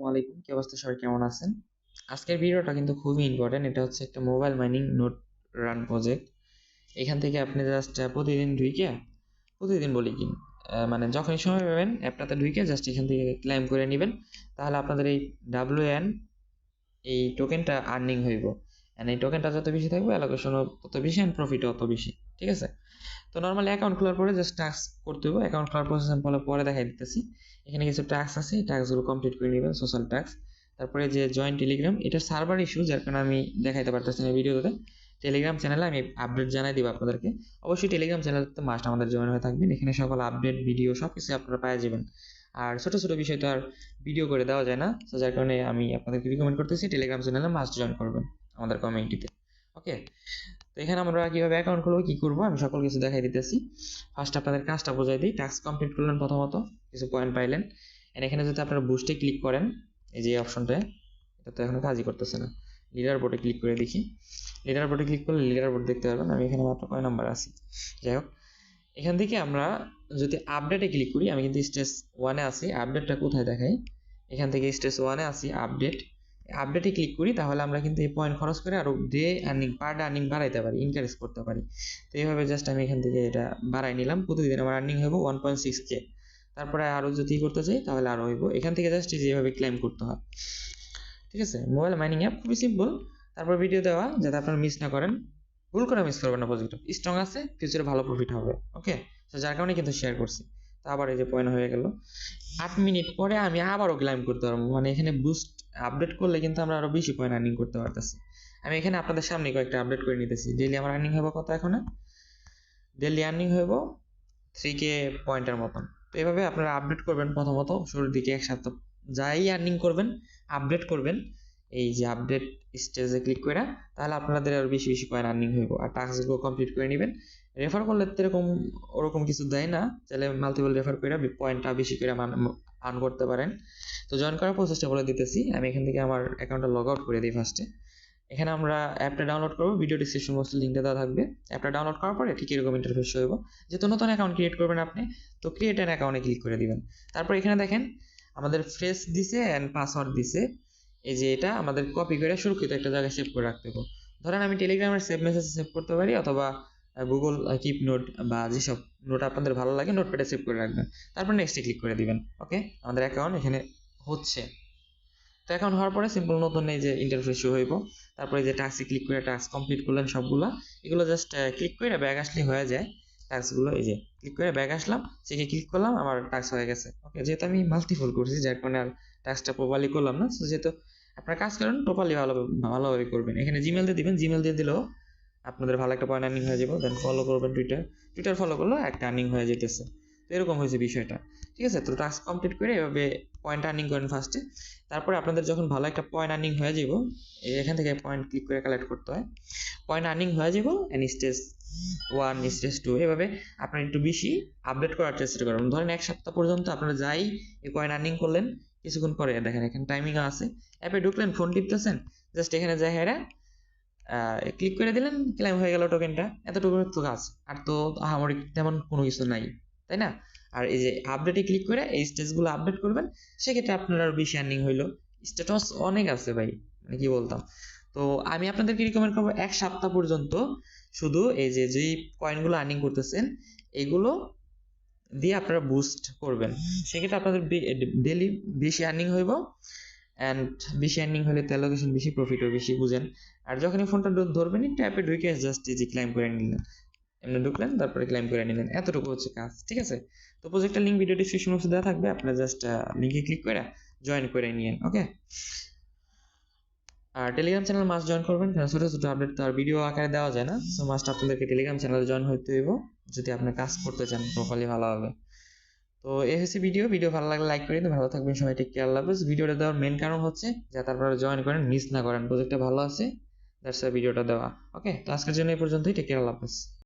আসসালামু আলাইকুম কি অবস্থা? সবাই কেমন আছেন? আজকের ভিডিওটা কিন্তু খুবই ইম্পর্টেন্ট এটা হচ্ছে একটা mobile mining note run project এখান থেকে আপনি জাস্ট প্রতিদিন ঢুইকে, প্রতিদিন বলি কি মানে যখনই সময় পাবেন, অ্যাপটাতে ঢুইকে জাস্ট এখান থেকে ক্লাইম করে নেবেন। তাহলে আপনাদের এই ডাব্লিউ এন এই টোকেনটা আর্নিং হইব। এই টোকেনটা যত বেশি থাকবে অ্যালোকেশনও তত বেশি অ্যান্ড প্রফিটও তত বেশি, ঠিক আছে? তো নর্মালি অ্যাকাউন্ট খোলার পরে জাস্ট টাস্ক করতে হবে অ্যাকাউন্ট খোলার প্রসেস আমি পরে দেখাই দিতেছি। এখানে কিছু টাস্ক আছে, এই কমপ্লিট করে নেবেন সোশ্যাল টাস্ক তারপরে যে জয়েন্ট টেলিগ্রাম এটা সার্ভার ইস্যু যার কারণে আমি দেখাইতে পারতেছি না ভিডিওতে টেলিগ্রাম চ্যানেলে আমি আপডেট জানাই দিব আপনাদেরকে। অবশ্যই টেলিগ্রাম চ্যানেলতে মাস্ট আমাদের জয়েন হয়ে থাকবেন। এখানে সকল আপডেট ভিডিও সব কিছু আপনারা পেয়ে যাবেন। আর ছোটো ছোটো বিষয় তো আর ভিডিও করে দেওয়া যায় না। তো যার কারণে আমি আপনাদেরকে রিকমেন্ড করতেছি টেলিগ্রাম চ্যানেলে মাস্ট জয়েন করবেন। আমাদের কমিউনিটিতে ওকে তো এখানে আমরা কীভাবে অ্যাকাউন্ট খুলবো, কি করব, আমি সকল কিছু দেখাই দিতেছি। ফার্স্ট আপনাদের কাজটা বোঝাই দিই। টাস্ক কমপ্লিট করলেন প্রথমত, কিছু পয়েন্ট পাইলেন। এন্ড এখানে যদি আপনারা বুস্টে ক্লিক করেন, এই যে অপশনটা এটা তো এখনও কাজই করতেছে না। লিডার বোর্ডে ক্লিক করে দেখি। লিডার বোর্ডে ক্লিক করলে লিডার বোর্ড দেখতে পারবেন, আমি এখানে মাত্র কয় নাম্বার আছি। যাই হোক, এখান থেকে আমরা যদি আপডেটে ক্লিক করি, আমি কিন্তু স্টেজ ওয়ানে আছি। আপডেটটা কোথায় দেখাই? এখান থেকে স্টেজ ওয়ানে আছি আপডেট আপডেটে ক্লিক করি, তাহলে আমরা কিন্তু এই পয়েন্ট খরচ করে আরও day earning per day earning বাড়াইতে পারি ইনকারেজ করতে পারি। তো এইভাবে জাস্ট আমি এখান থেকে এটা বাড়াই নিলাম। প্রতিদিন আমার আর্নিং হইব ওয়ান পয়েন্ট সিক্স কে তারপরে আরও যদি করতে চাই, তাহলে আরও হইব। এখান থেকে জাস্ট যেভাবে ক্লেম করতে হয়। ঠিক আছে? মোবাইল মাইনিং অ্যাপ খুবই সিম্পল তারপর ভিডিও দেওয়া, যাতে আপনারা মিস না করেন। ভুল করে মিস করবেন না প্রজেক্ট স্ট্রং আছে ফিউচারে ভালো প্রফিট হবে। ওকে তো যার কারণে কিন্তু শেয়ার করছি। আবার এই যে পয়েন্ট হয়ে গেল। আট মিনিট পরে আমি আবারও ক্লাইম করতে পারব। মানে এখানে বুস্ট আপডেট করলে কিন্তু আমরা আরও বেশি পয়েন্ট আর্নিং করতে পারতেছি। আমি এখানে আপনাদের সামনে কয়েকটা আপডেট করে নিতেছি। ডেলি আমার আর্নিং হবে কত এখন? ডেলি আর্নিং হইব থ্রি কে পয়েন্টের মতন। তো এভাবে আপনারা আপডেট করবেন প্রথমত, শুরুর দিকে এক সপ্তাহ। যাই আর্নিং করবেন আপডেট করবেন। এই যে আপডেট স্টেজে ক্লিক করে তাহলে আপনাদের আর বেশি বেশি পয়েন্ট আর্নিং হইব। আর টাস্কগুলো কমপ্লিট করে নেবেন। রেফার করলে তো এরকম, ওরকম কিছু দেয় না। তাহলে মাল্টিপল রেফার করে পয়েন্টটা বেশি করে আর্ন করতে পারেন। তো জয়েন করার প্রসেসটা বলে দিতেছি। আমি এখান থেকে আমার অ্যাকাউন্টটা লগ আউট করে দিই ফার্স্টে এখানে আমরা অ্যাপটা ডাউনলোড করব। ভিডিও ডিসক্রিপশন বক্সে লিঙ্কটা দেওয়া থাকবে। অ্যাপটা ডাউনলোড করার পরে ঠিক এরকম ইন্টারফেস হইব। যেহেতু নতুন অ্যাকাউন্ট ক্রিয়েট করবেন আপনি, তো ক্রিয়েট অ্যান অ্যাকাউন্টে ক্লিক করে দিবেন। তারপর এখানে দেখেন, আমাদের ফ্রেস দিছে অ্যান্ড পাসওয়ার্ড দিছে। এই যে এটা আমাদের কপি করে সুরক্ষিত একটা জায়গায় সেভ করে রাখতে হবে। ধরেন আমি টেলিগ্রামের সেভ মেসেজ সেভ করতে পারি অথবা গুগল কিপ নোট বা যেসব নোট আপনাদের ভালো লাগে নোটপ্যাডে সেভ করে রাখবেন। তারপর নেক্সটে ক্লিক করে দিবেন ওকে আমাদের অ্যাকাউন্ট এখানে হচ্ছে। তো অ্যাকাউন্ট হওয়ার পরে সিম্পল নতুন এই যে ইন্টারফেস শো হইব। তারপরে যে টাস্কে ক্লিক করে টাস্ক কমপ্লিট করলেন সবগুলো। এগুলো জাস্ট ক্লিক করে ব্যাগ আসলে হয়ে যায়। টাস্কগুলো এই যে ক্লিক করে ব্যাগ আসলাম সেখানে ক্লিক করলাম, আমার টাস্ক হয়ে গেছে ওকে যেহেতু আমি মাল্টিফল করছি, যার কারণে আর টাস্কটা প্রপারলি করলাম না তো যেহেতু আপনারা কাজ করেন টোপালি ভালো, ভালোভাবে করবেন। এখানে জিমেল দিয়ে দিবেন জিমেল দিয়ে দিলেও আপনাদের ভালো একটা পয়েন্ট আর্নিং হয়ে যাবে। দেন ফলো করবেন টুইটার টুইটার ফলো করলেও একটা আর্নিং হয়ে যেতেছে। তো এরকম হয়েছে বিষয়টা। ঠিক আছে? তো টাস্ক কমপ্লিট করে এভাবে পয়েন্ট আর্নিং করেন ফার্স্টে তারপরে আপনাদের যখন ভালো একটা পয়েন্ট আর্নিং হয়ে যাব এখান থেকে পয়েন্ট ক্লিক করে কালেক্ট করতে হয়। পয়েন্ট আর্নিং হয়ে যাব and stage one stage two এভাবে আপনার একটু বেশি আপডেট করার চেষ্টা করবেন। ধরেন এক সপ্তাহ পর্যন্ত আপনারা যাই, এই কয়েন আর্নিং করলেন, কিছুক্ষণ পরে দেখেন এখানে টাইমিং আছে। অ্যাপে ঢুকলেন ফোন টিপতেছেন জাস্ট এখানে যাই হেরা ক্লিক করে দিলেন ক্লাইম হয়ে গেল টোকেনটা এতটুকু তো কাজ। আর তো আমার তেমন কোনো কিছু নাই। তাই না? আর এই যে আপডেটে ক্লিক করে এই স্টেজগুলো আপডেট করবেন, সেক্ষেত্রে আপনার আরও বেশি আর্নিং হইল। স্ট্যাটাস অনেক আছে ভাই মানে কি বলতাম? তো আমি আপনাদেরকে রিকমেন্ড করব এক সপ্তাহ পর্যন্ত শুধু এই যে যেই কয়েনগুলো আর্নিং করতেছেন, এগুলো দিয়ে আপনারা বুস্ট করবেন। সেক্ষেত্রে আপনাদের ডেলি বেশি আর্নিং হইব অ্যান্ড বেশি আর্নিং হলে তো অ্যালোকেশন বেশি প্রফিটও বেশি বুঝেন। আর যখনই ফোনটা ধরবেন, একটু অ্যাপে ঢুকে জাস্ট এই যে ক্লাইম করে নিলেন। এমনি ঢুকলেন, তারপরে ক্লাইম করে নিলেন। এতটুকু হচ্ছে কাজ, ঠিক আছে? তো প্রজেক্টের লিঙ্ক ভিডিও ডিসক্রিপশন বক্সে দেওয়া থাকবে, আপনারা জাস্ট লিঙ্কে ক্লিক করে জয়েন করে নিয়েন ওকে আর টেলিগ্রাম চ্যানেল মাস্ট জয়েন করবেন কারণ ছোটো ছোটো আপডেট তো আর ভিডিও আকারে দেওয়া যায় না। সো মাস্ট আপনাদেরকে টেলিগ্রাম চ্যানেলে জয়েন হইতে হইব, যদি আপনি কাজ করতে চান প্রপারলি ভালো হবে। তো এই হচ্ছে ভিডিও ভিডিও ভালো লাগলে লাইক করে দিন ভালো থাকবেন সবাই টেক কেয়ার লাভ ভিডিওটা দেওয়ার মেন কারণ হচ্ছে যাতে আপনারা জয়েন করেন মিস না করেন। প্রজেক্টটা ভালো আছে দ্যাটস ভিডিওটা দেওয়া ওকে তো আজকের জন্য এই পর্যন্তই টেক কেয়ার লাভ